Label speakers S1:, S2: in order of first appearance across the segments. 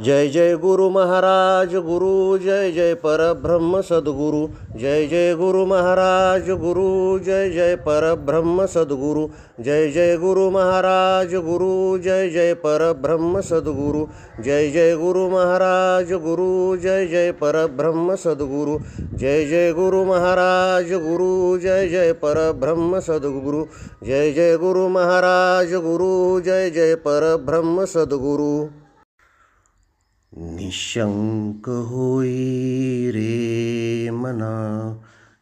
S1: जय जय गुरु महाराज गुरु जय जय परब्रह्म सद्गुरु जय जय गुरु महाराज गुरु जय जय परब्रह्म सद्गुरु जय जय गुरु महाराज गुरु जय जय परब्रह्म सद्गुरु जय जय गुरु महाराज गुरु जय जय परब्रह्म सद्गुरु जय जय गुरु महाराज गुरु जय जय परब्रह्म सद्गुरु जय जय गुरु महाराज गुरु जय जय परब्रह्म सद्गुरु निशंक होई रे मना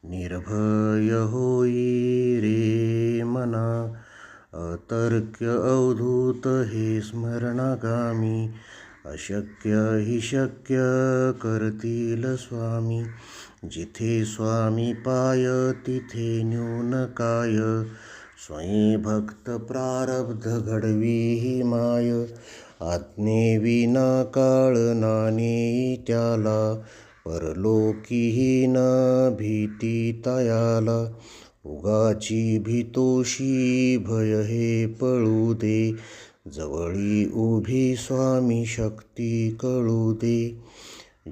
S1: निर्भय होई रे मना। अतर्क्य अवधूत हे स्मरणागामी अशक्य हि शक्य करतील स्वामी। जिथे स्वामी पाय तिथे न्यून काय। स्वयं भक्त प्रारब्ध घडवी ही माय। आज्ञेविना काळ नाने त्याला परलोकीही न भीती तयाला. उगाची भीतोशी भय हे पळू दे जवळी उभी स्वामी शक्ती कळू दे.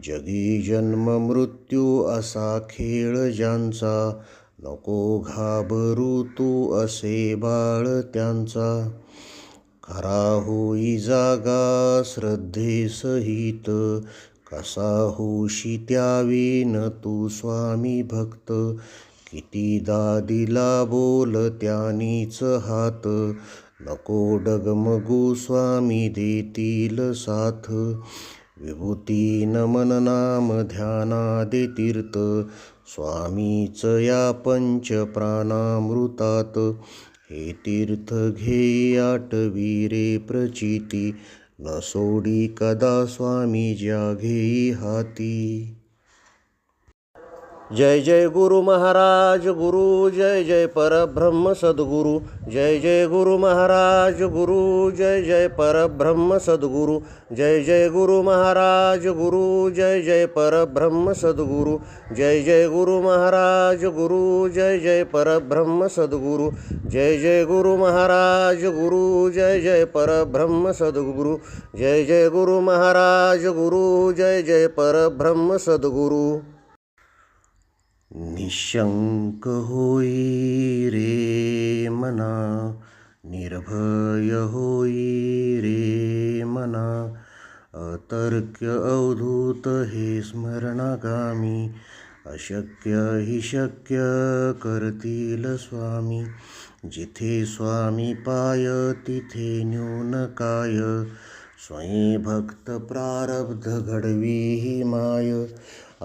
S1: जगी जन्म मृत्यू असा खेळ ज्यांचा नको घाबरू तू असे बाळ त्यांचा. खरा होई जागा श्रद्धेसहित कसा होशी त्यावेन तू स्वामी भक्त. कितीदा दिला बोल त्यानीच हात. नको डगमगू स्वामी देतील साथ. विभूती नमन नाम ध्यानादे तीर्थ. स्वामीच या पंच प्राणामृतात हे तीर्थ घे आटवीरे प्रचिती. न सोडी कदा स्वामी ज्या घेई हाती. जय जय गुरु महाराज गुरु जय जय परब्रह्म सद्गुरु जय जय गुरु महाराज गुरु जय जय परब्रह्म सद्गुरु जय जय गुरु महाराज गुरु जय जय परब्रह्म सद्गुरु जय जय गुरु महाराज गुरु जय जय परब्रह्म सद्गुरु जय जय गुरु महाराज गुरु जय जय परब्रह्म सद्गुरु जय जय गुरु महाराज गुरु जय जय परब्रह्म सद्गुरु निशंक होई रे मना निर्भय होई रे मना। अतर्क्य अवधूत हे स्मरणागामी अशक्य हि शक्य करतील स्वामी। जिथे स्वामी पाय तिथे न्यून काय भक्त प्रारब्ध घडवी ही माय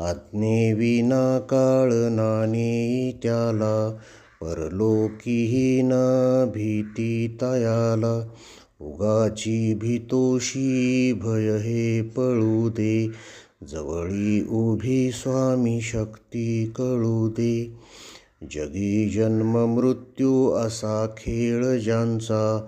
S1: आज्ञेविना काळ नाणे त्याला परलोकीही न भीती तयाला उगाची भीतोशी भय हे पळू दे जवळी उभी स्वामी शक्ती कळू दे. जगी जन्म मृत्यू असा खेळ ज्यांचा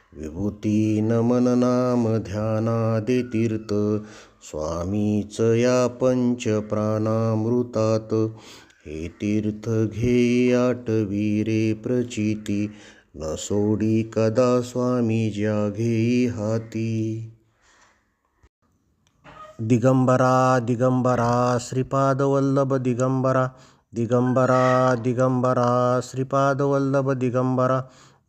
S1: विभूती नमन नाम ध्यानादे तीर्थ स्वामीच या पंच प्राणामृतात. हे तीर्थ घे आटवीरे प्रचिती न सोडी कदा स्वामी ज्या घेई हाती. दिगंबरा दिगंबरा श्रीपादवल्लभ दिगंबरा दिगंबरा दिगंबरा श्रीपादवल्लभ दिगंबरा